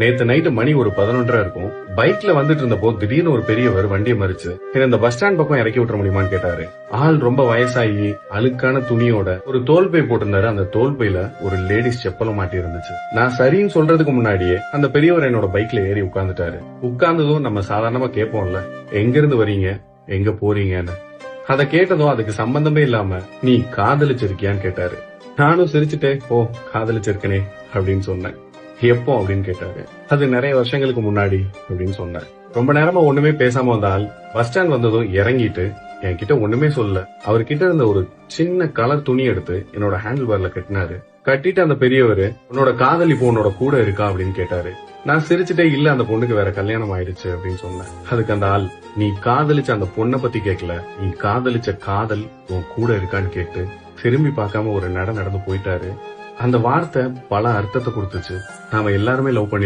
நேத்து நைட்டு மணி ஒரு பதினொன்றரை இருக்கும். பைக்ல வந்துட்டு இருந்தப்போ திடீர்னு ஒரு பெரியவர் வண்டியை மறிச்சு என்ன இந்த பஸ் ஸ்டாண்ட் பக்கம் இறக்கி விட்டுற முடியுமான்னு கேட்டாரு. ஆள் ரொம்ப வயசாகி அழுக்கான துணியோட ஒரு தோல் பை போட்டிருந்தாரு. அந்த தோல் பையில ஒரு லேடிஸ் செப்பலும் மாட்டி இருந்துச்சு. நான் சரின்னு சொல்றதுக்கு முன்னாடியே அந்த பெரியவர் என்னோட பைக்ல ஏறி உட்கார்ந்துட்டாரு. உட்கார்ந்ததும் நம்ம சாதாரணமா கேட்போம்ல எங்க இருந்து வரீங்க? எங்க போறீங்கன்னு? அதை கேட்டதும் அதுக்கு சம்பந்தமே இல்லாம நீ காதலிச்சிருக்கியான்னு கேட்டாரு. நானும் சிரிச்சுட்டே ஓ காதலிச்சிருக்கனே அப்படின்னு சொன்னேன். எப்போ அப்படின்னு கேட்டாரு. அது நிறைய வருஷங்களுக்கு முன்னாடி அப்படின்னு சொன்னேன் ரொம்ப நேரமா ஒண்ணுமே பேசாம வந்தால் பஸ் ஸ்டாண்ட் வந்ததும் இறங்கிட்டு என்கிட்ட ஒண்ணுமே சொல்லல. அவர்கிட்ட இருந்த ஒரு சின்ன கலர் துணி எடுத்து என்னோட ஹேண்டில் பார்ல கட்டினாரு. கட்டிட்டு அந்த பெரியவர் உன்னோட காதலி உன்னோட கூட இருக்கா? அப்படின்னு கேட்டாரு. நான் சிரிச்சுட்டே இல்ல அந்த பொண்ணுக்கு வேற கல்யாணம் ஆயிடுச்சு அப்படின்னு சொன்னேன். அதுக்கு அந்த ஆள் நீ காதலிச்ச அந்த பொண்ணை பத்தி கேட்கல நீ காதலிச்ச காதல் உன் கூட இருக்கான்னு கேட்டு திரும்பி பார்க்காம ஒரு நட நடந்து போயிட்டாரு. அந்த வார்த்தை பல அர்த்தத்தை கொடுத்துச்சு. நாம எல்லாருமே லவ் பண்ணி